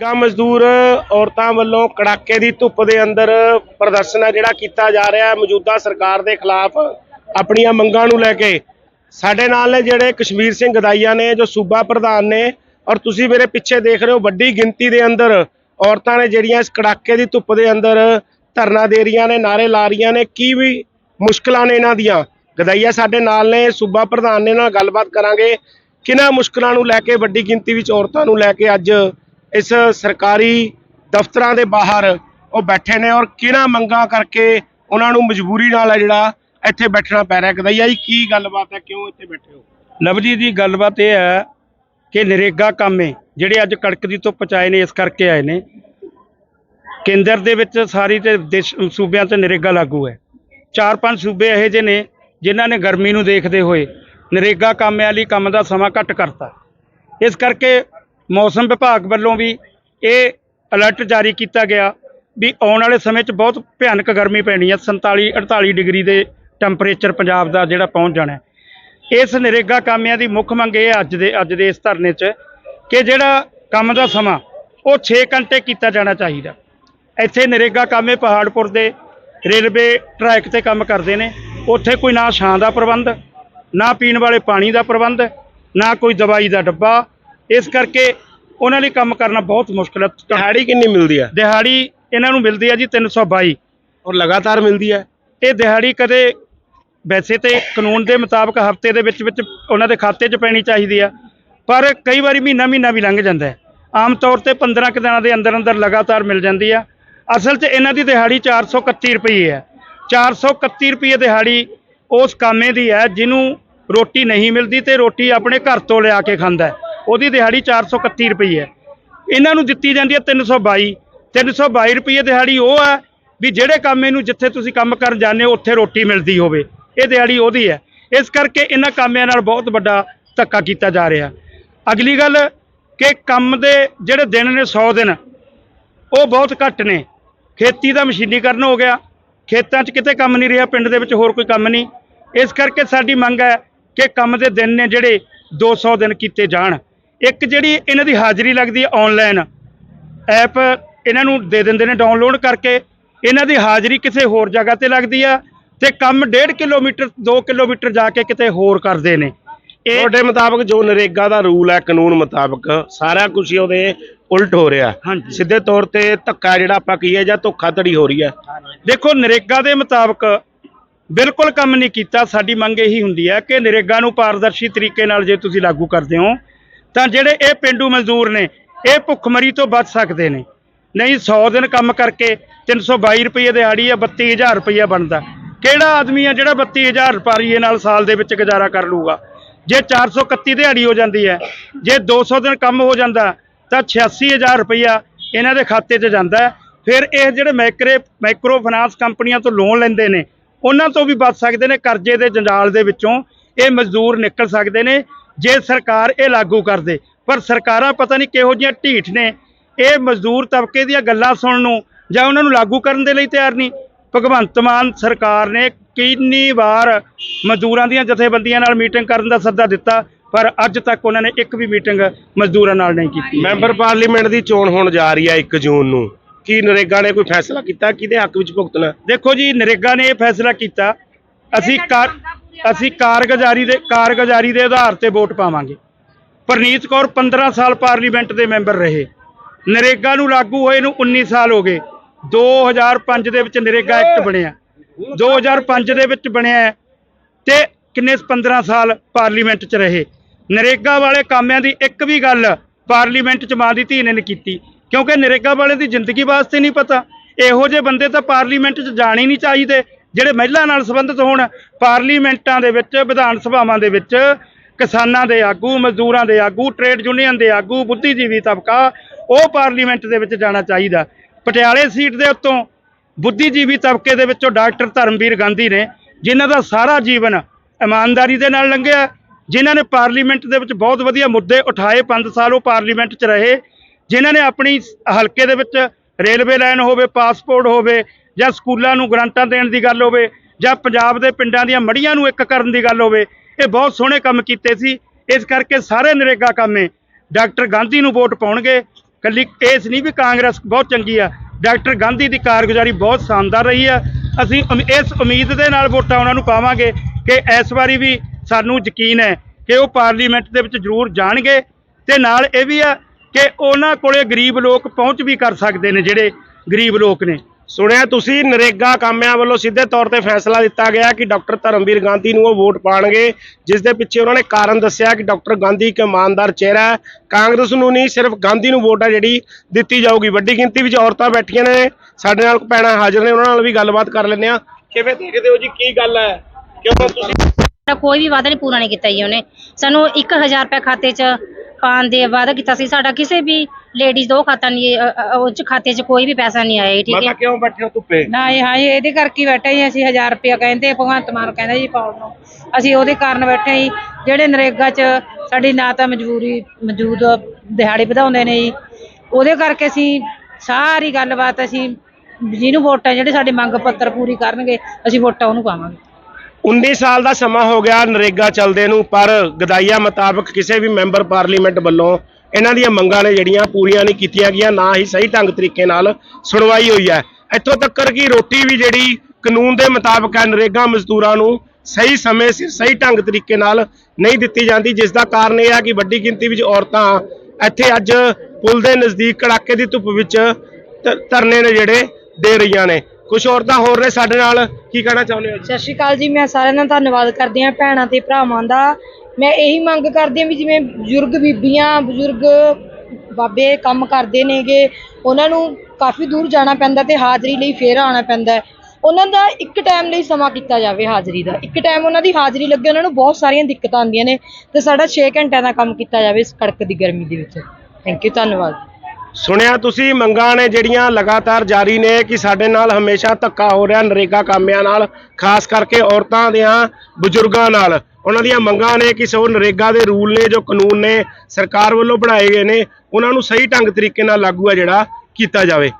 ਗਾ ਮਜ਼ਦੂਰ ਔਰਤਾਂ ਵੱਲੋਂ ਕੜਾਕੇ ਦੀ ਧੁੱਪ ਦੇ ਅੰਦਰ ਪ੍ਰਦਰਸ਼ਨ ਹੈ ਜਿਹੜਾ ਕੀਤਾ ਜਾ ਰਿਹਾ ਹੈ ਮੌਜੂਦਾ ਸਰਕਾਰ ਦੇ ਖਿਲਾਫ ਆਪਣੀਆਂ ਮੰਗਾਂ ਨੂੰ ਲੈ ਕੇ। ਸਾਡੇ ਨਾਲ ਨੇ ਜਿਹੜੇ ਕਸ਼ਮੀਰ ਸਿੰਘ ਗਦਾਈਆ ਨੇ, ਜੋ ਸੂਬਾ ਪ੍ਰਧਾਨ ਨੇ, ਔਰ ਤੁਸੀਂ ਮੇਰੇ ਪਿੱਛੇ ਦੇਖ ਰਹੇ ਹੋ ਵੱਡੀ ਗਿਣਤੀ ਦੇ ਅੰਦਰ ਔਰਤਾਂ ਨੇ ਜਿਹੜੀਆਂ ਇਸ ਕੜਾਕੇ ਦੀ ਧੁੱਪ ਦੇ ਅੰਦਰ ਧਰਨਾ ਦੇ ਰਹੀਆਂ ਨੇ ਨਾਰੇ ਲਾ ਰਹੀਆਂ ਨੇ, ਕੀ ਵੀ ਮੁਸ਼ਕਲਾਂ ਨੇ ਇਹਨਾਂ ਦੀਆਂ। ਗਦਾਈਆ ਸਾਡੇ ਨਾਲ ਨੇ, ਸੂਬਾ ਪ੍ਰਧਾਨ ਨੇ ਇਹਨਾਂ ਨਾਲ ਗੱਲਬਾਤ ਕਰਾਂਗੇ। ਕਿਹਨਾਂ ਮੁਸ਼ਕਲਾਂ ਨੂੰ ਲੈ ਕੇ, ਵੱਡੀ ਗਿਣਤੀ ਵਿੱਚ ਔਰਤਾਂ ਨੂੰ ਲੈ ਕੇ ਅੱਜ ਇਸ ਸਰਕਾਰੀ ਦਫ਼ਤਰਾਂ ਦੇ ਬਾਹਰ ਉਹ ਬੈਠੇ ਨੇ ਔਰ ਕਿਹਨਾਂ ਮੰਗਾਂ ਕਰਕੇ ਉਹਨਾਂ ਨੂੰ ਮਜਬੂਰੀ ਨਾਲ ਹੈ ਜਿਹੜਾ ਇੱਥੇ ਬੈਠਣਾ ਪੈ ਰਿਹਾ? ਗਦਈਆ ਜੀ, ਕੀ ਗੱਲਬਾਤ ਹੈ? ਕਿਉਂ ਇੱਥੇ ਬੈਠੇ ਹੋ? ਲਵਜੀ ਦੀ ਗੱਲਬਾਤ ਇਹ ਹੈ ਕਿ ਨਰੇਗਾ ਕਾਮੇ ਜਿਹੜੇ ਅੱਜ ਕੜਕ ਦੀ ਧੁੱਪ 'ਚ ਆਏ ਨੇ, ਇਸ ਕਰਕੇ ਆਏ ਨੇ। ਕੇਂਦਰ ਦੇ ਵਿੱਚ ਸਾਰੀ ਤੇ ਦੇਸ਼ ਸੂਬਿਆਂ ਤੇ ਨਰੇਗਾ ਲਾਗੂ ਹੈ। ਚਾਰ ਪੰਜ ਸੂਬੇ ਇਹੋ ਜਿਹੇ ਨੇ ਜਿਨ੍ਹਾਂ ਨੇ ਗਰਮੀ ਨੂੰ ਦੇਖਦੇ ਹੋਏ ਨਰੇਗਾ ਕਾਮਿਆਂ ਲਈ ਕੰਮ ਦਾ ਸਮਾਂ ਘੱਟ ਕਰਤਾ। ਇਸ ਕਰਕੇ ਮੌਸਮ ਵਿਭਾਗ ਵੱਲੋਂ ਵੀ ਇਹ ਅਲਰਟ ਜਾਰੀ ਕੀਤਾ ਗਿਆ ਵੀ ਆਉਣ ਵਾਲੇ ਸਮੇਂ 'ਚ ਬਹੁਤ ਭਿਆਨਕ ਗਰਮੀ ਪੈਣੀ ਹੈ। 47 48 ਡਿਗਰੀ ਦੇ ਟੈਂਪਰੇਚਰ ਪੰਜਾਬ ਦਾ ਜਿਹੜਾ ਪਹੁੰਚ ਜਾਣਾ ਇਸ ਨਰੇਗਾ ਕਾਮਿਆਂ ਦੀ ਮੁੱਖ ਮੰਗ ਇਹ ਹੈ ਅੱਜ ਦੇ ਅੱਜ ਦੇ ਇਸ ਧਰਨੇ 'ਚ ਕਿ ਜਿਹੜਾ ਕੰਮ ਦਾ ਸਮਾਂ, ਉਹ 6 ਘੰਟੇ ਕੀਤਾ ਜਾਣਾ ਚਾਹੀਦਾ ਇੱਥੇ ਨਰੇਗਾ ਕਾਮੇ ਪਹਾੜਪੁਰ ਦੇ ਰੇਲਵੇ ਟਰੈਕ ਤੇ ਕੰਮ ਕਰਦੇ ਨੇ। ਉੱਥੇ ਕੋਈ ਨਾ ਛਾਂ ਦਾ ਪ੍ਰਬੰਧ, ਨਾ ਪੀਣ ਵਾਲੇ ਪਾਣੀ ਦਾ ਪ੍ਰਬੰਧ, ਨਾ ਕੋਈ ਦਵਾਈ ਦਾ ਡੱਬਾ ਇਸ ਕਰਕੇ ਉਹਨਾਂ ਲਈ ਕੰਮ ਕਰਨਾ ਬਹੁਤ ਮੁਸ਼ਕਲ ਹੈ। ਦਿਹਾੜੀ ਕਿੰਨੀ ਮਿਲਦੀ ਹੈ? ਦਿਹਾੜੀ ਇਹਨਾਂ ਨੂੰ ਮਿਲਦੀ ਹੈ ਜੀ 322 ਔਰ ਲਗਾਤਾਰ ਮਿਲਦੀ ਹੈ? ਇਹ ਦਿਹਾੜੀ ਕਦੇ ਵੈਸੇ ਤੇ ਕਾਨੂੰਨ ਦੇ ਮੁਤਾਬਕ ਹਫ਼ਤੇ ਦੇ ਵਿੱਚ ਵਿੱਚ ਉਹਨਾਂ ਦੇ ਖਾਤੇ 'ਚ ਪੈਣੀ ਚਾਹੀਦੀ ਆ ਪਰ ਕਈ ਵਾਰੀ ਮਹੀਨਾ ਮਹੀਨਾ ਵੀ ਲੰਘ ਜਾਂਦਾ ਹੈ। ਆਮ ਤੌਰ ਤੇ 15 ਕੁ ਦਿਨਾਂ ਦੇ ਅੰਦਰ ਅੰਦਰ ਲਗਾਤਾਰ ਮਿਲ ਜਾਂਦੀ ਆ ਅਸਲ 'ਚ ਇਹਨਾਂ ਦੀ ਦਿਹਾੜੀ 431 ਰੁਪਏ ਹੈ। 431 ਰੁਪਏ ਦਿਹਾੜੀ ਉਸ ਕਾਮੇ ਦੀ ਹੈ ਜਿਹਨੂੰ ਰੋਟੀ ਨਹੀਂ ਮਿਲਦੀ ਤੇ ਰੋਟੀ ਆਪਣੇ ਘਰ ਤੋਂ ਲਿਆ ਕੇ ਖਾਂਦਾ ਹੈ। ਉਹਦੀ ਦਿਹਾੜੀ 431 ਰੁਪਏ ਹੈ। ਇਹਨਾਂ ਨੂੰ ਦਿੱਤੀ ਜਾਂਦੀ ਹੈ 322 322 ਰੁਪਏ ਦਿਹਾੜੀ ਉਹ ਹੈ ਵੀ ਜਿਹੜੇ ਕੰਮ ਇਹਨੂੰ ਜਿੱਥੇ ਤੁਸੀਂ ਕੰਮ ਕਰਨ ਜਾਂਦੇ ਹੋ, ਉੱਥੇ ਰੋਟੀ ਮਿਲਦੀ ਹੋਵੇ। ਇਹ ਦਿਹਾੜੀ ਉਹਦੀ ਹੈ। ਇਸ ਕਰਕੇ ਇਹਨਾਂ ਕਾਮਿਆਂ ਨਾਲ ਬਹੁਤ ਵੱਡਾ ਧੱਕਾ ਕੀਤਾ ਜਾ ਰਿਹਾ। ਅਗਲੀ ਗੱਲ ਕਿ ਕੰਮ ਦੇ ਜਿਹੜੇ ਦਿਨ ਨੇ 100 ਦਿਨ, ਉਹ ਬਹੁਤ ਘੱਟ ਨੇ। ਖੇਤੀ ਦਾ ਮਸ਼ੀਨੀਕਰਨ ਹੋ ਗਿਆ। ਖੇਤਾਂ 'ਚ ਕਿਤੇ ਕੰਮ ਨਹੀਂ ਰਿਹਾ, ਪਿੰਡ ਦੇ ਵਿੱਚ ਹੋਰ ਕੋਈ ਕੰਮ ਨਹੀਂ। ਇਸ ਕਰਕੇ ਸਾਡੀ ਮੰਗ ਹੈ ਕਿ ਕੰਮ ਦੇ ਦਿਨ ਨੇ ਜਿਹੜੇ 200 ਦਿਨ ਕੀਤੇ ਜਾਣ। ਇੱਕ ਜਿਹੜੀ ਇਹਨਾਂ ਦੀ ਹਾਜ਼ਰੀ ਲੱਗਦੀ ਹੈ ਆਨਲਾਈਨ ਐਪ ਇਹਨਾਂ ਨੂੰ ਦੇ ਦਿੰਦੇ ਨੇ ਡਾਊਨਲੋਡ ਕਰਕੇ। ਇਹਨਾਂ ਦੀ ਹਾਜ਼ਰੀ ਕਿਸੇ ਹੋਰ ਜਗ੍ਹਾ ਤੇ ਲੱਗਦੀ ਆ ਤੇ ਕੰਮ 1.5 ਕਿਲੋਮੀਟਰ 2 ਕਿਲੋਮੀਟਰ ਜਾ ਕੇ ਕਿਤੇ ਹੋਰ ਕਰਦੇ ਨੇ। ਤੁਹਾਡੇ ਮੁਤਾਬਕ ਜੋ ਨਰੇਗਾ ਦਾ ਰੂਲ ਹੈ ਕਾਨੂੰਨ ਮੁਤਾਬਕ ਸਾਰਾ ਕੁਝ ਹੀ ਉਹਦੇ ਉਲਟ ਹੋ ਰਿਹਾ। ਸਿੱਧੇ ਤੌਰ ਤੇ ਧੱਕਾ ਜਿਹੜਾ ਆਪਾਂ ਕਹੀਏ ਜਾਂ ਧੋਖਾਧੜੀ ਹੋ ਰਹੀ ਹੈ। ਦੇਖੋ ਨਰੇਗਾ ਦੇ ਮੁਤਾਬਕ ਬਿਲਕੁਲ ਕੰਮ ਨਹੀਂ ਕੀਤਾ। ਸਾਡੀ ਮੰਗ ਇਹੀ ਹੁੰਦੀ ਹੈ ਕਿ ਨਰੇਗਾ ਨੂੰ ਪਾਰਦਰਸ਼ੀ ਤਰੀਕੇ ਨਾਲ ਜੇ ਤੁਸੀਂ ਲਾਗੂ ਕਰਦੇ ਹੋ ਤਾਂ ਜਿਹੜੇ ਇਹ ਪਿੰਡੂ ਮਜ਼ਦੂਰ ਨੇ, ਇਹ ਭੁੱਖਮਰੀ ਤੋਂ ਬਚ ਸਕਦੇ ਨੇ। ਨਹੀਂ 100 ਦਿਨ ਕੰਮ ਕਰਕੇ 322 ਰੁਪਏ ਦਿਹਾੜੀ ਆ 32000 ਰੁਪਏ ਬਣਦਾ। ਕਿਹੜਾ ਆਦਮੀ ਆ ਜਿਹੜਾ 32000 ਰੁਪਏ ਨਾਲ ਸਾਲ ਦੇ ਵਿੱਚ ਗੁਜ਼ਾਰਾ ਕਰ ਲੂਗਾ? ਜੇ 431 ਦਿਹਾੜੀ ਹੋ ਜਾਂਦੀ ਹੈ, ਜੇ 200 ਦਿਨ ਕੰਮ ਹੋ ਜਾਂਦਾ, ਤਾਂ 86000 ਰੁਪਇਆ ਇਹਨਾਂ ਦੇ ਖਾਤੇ 'ਚ ਜਾਂਦਾ ਫਿਰ ਇਹ ਜਿਹੜੇ ਮੈਕਰੇ ਮਾਈਕਰੋ ਫਾਈਨਾਂਸ ਕੰਪਨੀਆਂ ਤੋਂ ਲੋਨ ਲੈਂਦੇ ਨੇ, ਉਹਨਾਂ ਤੋਂ ਵੀ ਬਚ ਸਕਦੇ ਨੇ, ਕਰਜ਼ੇ ਦੇ ਜੰਜਾਲ ਦੇ ਵਿੱਚੋਂ ਇਹ ਮਜ਼ਦੂਰ ਨਿਕਲ ਸਕਦੇ ਨੇ। ਜੇ ਸਰਕਾਰ ਇਹ ਲਾਗੂ ਕਰ ਦੇ ਪਰ ਸਰਕਾਰਾਂ ਪਤਾ ਨਹੀਂ ਕਿਹੋ ਜਿਹੀਆਂ ਢੀਠ ਨੇ। ਇਹ ਮਜ਼ਦੂਰ ਤਬਕੇ ਦੀਆਂ ਗੱਲਾਂ ਸੁਣਨ ਨੂੰ ਜਾਂ ਉਹਨਾਂ ਨੂੰ ਲਾਗੂ ਕਰਨ ਦੇ ਲਈ ਤਿਆਰ ਨਹੀਂ। ਭਗਵੰਤ ਮਾਨ ਸਰਕਾਰ ਨੇ ਕਿੰਨੀ ਵਾਰ ਮਜ਼ਦੂਰਾਂ ਦੀਆਂ ਜਥੇਬੰਦੀਆਂ ਨਾਲ ਮੀਟਿੰਗ ਕਰਨ ਦਾ ਸੱਦਾ ਦਿੱਤਾ ਪਰ ਅੱਜ ਤੱਕ ਉਹਨਾਂ ਨੇ ਇੱਕ ਵੀ ਮੀਟਿੰਗ ਮਜ਼ਦੂਰਾਂ ਨਾਲ ਨਹੀਂ ਕੀਤੀ। ਮੈਂਬਰ ਪਾਰਲੀਮੈਂਟ ਦੀ ਚੋਣ ਹੋਣ ਜਾ ਰਹੀ ਹੈ 1 ਜੂਨ ਨੂੰ। ਕੀ ਨਰੇਗਾ ਨੇ ਕੋਈ ਫੈਸਲਾ ਕੀਤਾ? ਕਿਹਦੇ ਹੱਕ ਵਿੱਚ ਭੁਗਤਣਾ? ਦੇਖੋ ਜੀ ਨਰੇਗਾ ਨੇ ਇਹ ਫੈਸਲਾ ਕੀਤਾ। ਅਸੀਂ ਕਾਰ ਅਸੀਂ ਕਾਰਗੁਜ਼ਾਰੀ ਦੇ ਕਾਰਗੁਜ਼ਾਰੀ ਦੇ ਆਧਾਰ ਤੇ ਵੋਟ ਪਾਵਾਂਗੇ। ਪਰਨੀਤ ਕੌਰ 15 ਸਾਲ ਪਾਰਲੀਮੈਂਟ ਦੇ ਮੈਂਬਰ ਰਹੇ। ਨਰੇਗਾ ਨੂੰ ਲਾਗੂ ਹੋਏ ਨੂੰ 19 ਸਾਲ ਹੋ ਗਏ। 2005 ਦੇ ਵਿੱਚ ਨਰੇਗਾ ਐਕਟ ਬਣਿਆ। 2005 ਦੇ ਵਿੱਚ ਬਣਿਆ ਤੇ ਕਿੰਨੇ 15 ਸਾਲ ਪਾਰਲੀਮੈਂਟ 'ਚ ਰਹੇ। ਨਰੇਗਾ ਵਾਲੇ ਕਾਮਿਆਂ ਦੀ ਇੱਕ ਵੀ ਗੱਲ ਪਾਰਲੀਮੈਂਟ 'ਚ ਮਾਂ ਦੀ ਧੀ ਨੇ ਨਹੀਂ ਕੀਤੀ। ਕਿਉਂਕਿ ਨਰੇਗਾ ਵਾਲੇ ਦੀ ਜ਼ਿੰਦਗੀ ਵਾਸਤੇ ਨਹੀਂ ਪਤਾ। ਇਹੋ ਜਿਹੇ ਬੰਦੇ ਤਾਂ ਪਾਰਲੀਮੈਂਟ 'ਚ ਜਾਣ ਨਹੀਂ ਚਾਹੀਦੇ। ਜਿਹੜੇ ਮਹਿਲਾ ਨਾਲ ਸੰਬੰਧਿਤ ਹੋਣ, ਪਾਰਲੀਮੈਂਟਾਂ ਦੇ ਵਿੱਚ, ਵਿਧਾਨ ਸਭਾਵਾਂ ਦੇ ਵਿੱਚ, ਕਿਸਾਨਾਂ ਦੇ ਆਗੂ, ਮਜ਼ਦੂਰਾਂ ਦੇ ਆਗੂ, ਟ੍ਰੇਡ ਯੂਨੀਅਨ ਦੇ ਆਗੂ, ਬੁੱਧੀਜੀਵੀ ਤਬਕਾ, ਉਹ ਪਾਰਲੀਮੈਂਟ ਦੇ ਵਿੱਚ ਜਾਣਾ ਚਾਹੀਦਾ। ਪਟਿਆਲੇ ਸੀਟ ਦੇ ਉੱਤੋਂ ਬੁੱਧੀਜੀਵੀ ਤਬਕੇ ਦੇ ਵਿੱਚੋਂ ਡਾਕਟਰ ਧਰਮਵੀਰ ਗਾਂਧੀ ਨੇ, ਜਿਨ੍ਹਾਂ ਦਾ ਸਾਰਾ ਜੀਵਨ ਇਮਾਨਦਾਰੀ ਦੇ ਨਾਲ ਲੰਘਿਆ, ਜਿਨ੍ਹਾਂ ਨੇ ਪਾਰਲੀਮੈਂਟ ਦੇ ਵਿੱਚ ਬਹੁਤ ਵਧੀਆ ਮੁੱਦੇ ਉਠਾਏ 5 ਸਾਲ ਉਹ ਪਾਰਲੀਮੈਂਟ 'ਚ ਰਹੇ, ਜਿਨ੍ਹਾਂ ਨੇ ਆਪਣੀ ਹਲਕੇ ਦੇ ਵਿੱਚ ਰੇਲਵੇ ਲਾਈਨ ਹੋਵੇ, ਪਾਸਪੋਰਟ ਹੋਵੇ ਜਾਂ ਸਕੂਲਾਂ ਨੂੰ ਗ੍ਰਾਂਟਾਂ ਦੇਣ ਦੀ ਗੱਲ ਹੋਵੇ ਜਾਂ ਪੰਜਾਬ ਦੇ ਪਿੰਡਾਂ ਦੀਆਂ ਮੜੀਆਂ ਨੂੰ ਇੱਕ ਕਰਨ ਦੀ ਗੱਲ ਹੋਵੇ, ਇਹ ਬਹੁਤ ਸੋਹਣੇ ਕੰਮ ਕੀਤੇ ਸੀ। ਇਸ ਕਰਕੇ ਸਾਰੇ ਨਰੇਗਾ ਕਾਮੇ ਡਾਕਟਰ ਗਾਂਧੀ ਨੂੰ ਵੋਟ ਪਾਉਣਗੇ। ਕੱਲੀ ਇਸ ਨਹੀਂ ਵੀ ਕਾਂਗਰਸ ਬਹੁਤ ਚੰਗੀ ਆ, ਡਾਕਟਰ ਗਾਂਧੀ ਦੀ ਕਾਰਗੁਜ਼ਾਰੀ ਬਹੁਤ ਸ਼ਾਨਦਾਰ ਰਹੀ ਆ। ਅਸੀਂ ਇਸ ਉਮੀਦ ਦੇ ਨਾਲ ਵੋਟਾਂ ਉਹਨਾਂ ਨੂੰ ਪਾਵਾਂਗੇ ਕਿ ਇਸ ਵਾਰੀ ਵੀ ਸਾਨੂੰ ਯਕੀਨ ਹੈ ਕਿ ਉਹ ਪਾਰਲੀਮੈਂਟ ਦੇ ਵਿੱਚ ਜ਼ਰੂਰ ਜਾਣਗੇ ਤੇ ਨਾਲ ਇਹ ਵੀ ਆ ਕਿ ਉਹਨਾਂ ਕੋਲੇ ਗਰੀਬ ਲੋਕ ਪਹੁੰਚ ਵੀ ਕਰ ਸਕਦੇ ਨੇ ਜਿਹੜੇ ਗਰੀਬ ਲੋਕ ਨੇ। ਸੁਣਿਆ ਤੁਸੀਂ, ਨਰੇਗਾ ਕਾਮਿਆਂ ਵੱਲੋਂ ਸਿੱਧੇ ਤੌਰ ਤੇ ਫੈਸਲਾ ਦਿੱਤਾ ਗਿਆ ਕਿ ਡਾਕਟਰ ਧਰਮਵੀਰ ਗਾਂਧੀ ਨੂੰ ਉਹ ਵੋਟ ਪਾਣਗੇ ਜਿਸ ਦੇ ਪਿੱਛੇ ਉਹਨਾਂ ਨੇ ਕਾਰਨ ਦੱਸਿਆ ਕਿ ਡਾਕਟਰ ਗਾਂਧੀ ਇੱਕ ਇਮਾਨਦਾਰ ਚਿਹਰਾ ਹੈ। ਕਾਂਗਰਸ ਨੂੰ ਨਹੀਂ, ਸਿਰਫ ਗਾਂਧੀ ਨੂੰ ਵੋਟ ਹੈ ਜਿਹੜੀ ਦਿੱਤੀ ਜਾਊਗੀ। ਵੱਡੀ ਗਿਣਤੀ ਵਿੱਚ ਔਰਤਾਂ ਬੈਠੀਆਂ ਨੇ। ਸਾਡੇ ਨਾਲ ਭੈਣਾਂ ਹਾਜ਼ਰ ਨੇ, ਉਹਨਾਂ ਨਾਲ ਵੀ ਗੱਲਬਾਤ ਕਰ ਲੈਂਦੇ ਆ ਕਿਵੇਂ ਦੇਖਦੇ ਹੋ ਜੀ, ਕੀ ਗੱਲ ਹੈ? ਕਿਉਂ ਤੁਸੀਂ ਸਾਡਾ ਕੋਈ ਵੀ ਵਾਅਦਾ ਨਹੀਂ ਪੂਰਾ ਨਹੀਂ ਕੀਤਾ ਜੀ ਉਹਨੇ। ਸਾਨੂੰ 1000 ਰੁਪਏ ਖਾਤੇ 'ਚ ਪਾਉਣ ਦੇ ਵਾਅਦਾ ਕੀਤਾ ਸੀ। ਸਾਡਾ ਕਿਸੇ ਵੀ ਲੇਡੀਜ਼ ਦਾ ਉਹ ਖਾਤਾ ਉਹ 'ਚ ਖਾਤੇ 'ਚ ਕੋਈ ਵੀ ਪੈਸਾ ਨਹੀਂ ਆਇਆ ਜੀ, ਠੀਕ ਮਾਤਾ ਹੈ ਕਿਉਂ ਬੈਠੇ ਹੋ ਧੁੱਪੇ? ਨਾ ਇਹ ਹਾਂ ਜੀ, ਇਹਦੇ ਕਰਕੇ ਹੀ ਬੈਠੇ ਜੀ ਅਸੀਂ 1000 ਰੁਪਇਆ ਕਹਿੰਦੇ ਭਗਵੰਤ ਮਾਨ ਕਹਿੰਦਾ ਜੀ ਪਾਉਣ ਨੂੰ। ਅਸੀਂ ਉਹਦੇ ਕਾਰਨ ਬੈਠੇ ਜੀ ਜਿਹੜੇ ਨਰੇਗਾ 'ਚ ਸਾਡੀ ਨਾ ਤਾਂ ਮਜਬੂਰੀ ਮੌਜੂਦ ਦਿਹਾੜੀ ਵਧਾਉਂਦੇ ਨੇ ਜੀ ਉਹਦੇ ਕਰਕੇ ਅਸੀਂ ਸਾਰੀ ਗੱਲਬਾਤ ਅਸੀਂ ਜਿਹਨੂੰ ਵੋਟਾਂ ਜਿਹੜੇ ਸਾਡੇ ਮੰਗ ਪੱਤਰ ਪੂਰੀ ਕਰਨਗੇ ਅਸੀਂ ਵੋਟਾਂ ਉਹਨੂੰ ਪਾਵਾਂਗੇ। 19 ਸਾਲ ਦਾ ਸਮਾਂ ਹੋ ਗਿਆ ਨਰੇਗਾ ਚੱਲਦੇ ਨੂੰ ਪਰ ਗਦਾਈਆ ਮੁਤਾਬਕ ਕਿਸੇ ਵੀ ਮੈਂਬਰ ਪਾਰਲੀਮੈਂਟ ਵੱਲੋਂ ਇਹਨਾਂ ਦੀਆਂ ਮੰਗਾਂ ਨੇ ਜਿਹੜੀਆਂ ਪੂਰੀਆਂ ਨਹੀਂ ਕੀਤੀਆਂ ਗਈਆਂ, ਨਾ ਹੀ ਸਹੀ ਢੰਗ ਤਰੀਕੇ ਨਾਲ ਸੁਣਵਾਈ ਹੋਈ ਹੈ। ਇੱਥੋਂ ਤੱਕ ਕਿ ਰੋਟੀ ਵੀ ਜਿਹੜੀ ਕਾਨੂੰਨ ਦੇ ਮੁਤਾਬਕ ਹੈ, ਨਰੇਗਾ ਮਜ਼ਦੂਰਾਂ ਨੂੰ ਸਹੀ ਸਮੇਂ ਸਿਰ, ਸਹੀ ਢੰਗ ਤਰੀਕੇ ਨਾਲ ਨਹੀਂ ਦਿੱਤੀ ਜਾਂਦੀ, ਜਿਸ ਦਾ ਕਾਰਨ ਇਹ ਹੈ ਕਿ ਵੱਡੀ ਗਿਣਤੀ ਵਿੱਚ ਔਰਤਾਂ ਇੱਥੇ ਅੱਜ ਪੁਲ ਦੇ ਨਜ਼ਦੀਕ ਕੜਾਕੇ ਦੀ ਧੁੱਪ ਵਿੱਚ ਧਰਨੇ ਨੇ ਜਿਹੜੇ ਦੇ ਰਹੀਆਂ ਨੇ। ਕੁਝ ਔਰਤਾਂ ਹੋਰ ਨੇ ਸਾਡੇ ਨਾਲ, ਕੀ ਕਹਿਣਾ ਚਾਹੁੰਦੇ ਹੋ ਸਤਿ ਸ਼੍ਰੀ ਅਕਾਲ ਜੀ, ਮੈਂ ਸਾਰਿਆਂ ਦਾ ਧੰਨਵਾਦ ਕਰਦੀ ਹਾਂ ਭੈਣਾਂ ਤੇ ਭਰਾਵਾਂ ਦਾ। ਮੈਂ ਇਹੀ ਮੰਗ ਕਰਦੀ ਹਾਂ ਵੀ ਜਿਵੇਂ ਬਜ਼ੁਰਗ ਬੀਬੀਆਂ, ਬਜ਼ੁਰਗ ਬਾਬੇ ਕੰਮ ਕਰਦੇ ਨੇਗੇ, ਉਹਨਾਂ ਨੂੰ ਕਾਫੀ ਦੂਰ ਜਾਣਾ ਪੈਂਦਾ ਤੇ ਹਾਜ਼ਰੀ ਲਈ ਫੇਰ ਆਉਣਾ ਪੈਂਦਾ ਉਹਨਾਂ ਦਾ ਇੱਕ ਟਾਈਮ ਲਈ ਸਮਾਂ ਕੀਤਾ ਜਾਵੇ ਹਾਜ਼ਰੀ ਦਾ। ਇੱਕ ਟਾਈਮ ਉਹਨਾਂ ਦੀ ਹਾਜ਼ਰੀ ਲੱਗੇ, ਉਹਨਾਂ ਨੂੰ ਬਹੁਤ ਸਾਰੀਆਂ ਦਿੱਕਤਾਂ ਆਉਂਦੀਆਂ ਨੇ ਤੇ ਸਾਡਾ 6 ਘੰਟਿਆਂ ਦਾ ਕੰਮ ਕੀਤਾ ਜਾਵੇ ਇਸ ਕੜਕ ਦੀ ਗਰਮੀ ਦੇ ਵਿੱਚ। ਥੈਂਕ ਯੂ ਧੰਨਵਾਦ। ਸੁਣਿਆ ਤੁਸੀਂ, ਮੰਗਾਂ ਨੇ ਜਿਹੜੀਆਂ ਲਗਾਤਾਰ ਜਾਰੀ ਨੇ ਕਿ ਸਾਡੇ ਨਾਲ ਹਮੇਸ਼ਾ ਧੱਕਾ ਹੋ ਰਿਹਾ ਨਰੇਗਾ ਕਾਮਿਆਂ ਨਾਲ, ਖਾਸ ਕਰਕੇ ਔਰਤਾਂ ਦੀਆਂ, ਬਜ਼ੁਰਗਾਂ ਨਾਲ। ਉਹਨਾਂ ਦੀਆਂ ਮੰਗਾਂ ਨੇ ਕਿ ਸੋ ਨਰੇਗਾ ਦੇ ਰੂਲ ਨੇ ਜੋ ਕਾਨੂੰਨ ਨੇ ਸਰਕਾਰ ਵੱਲੋਂ ਬਣਾਏ ਗਏ ਨੇ, ਉਹਨਾਂ ਨੂੰ ਸਹੀ ਢੰਗ ਤਰੀਕੇ ਨਾਲ ਲਾਗੂ ਹੈ ਜਿਹੜਾ ਕੀਤਾ ਜਾਵੇ।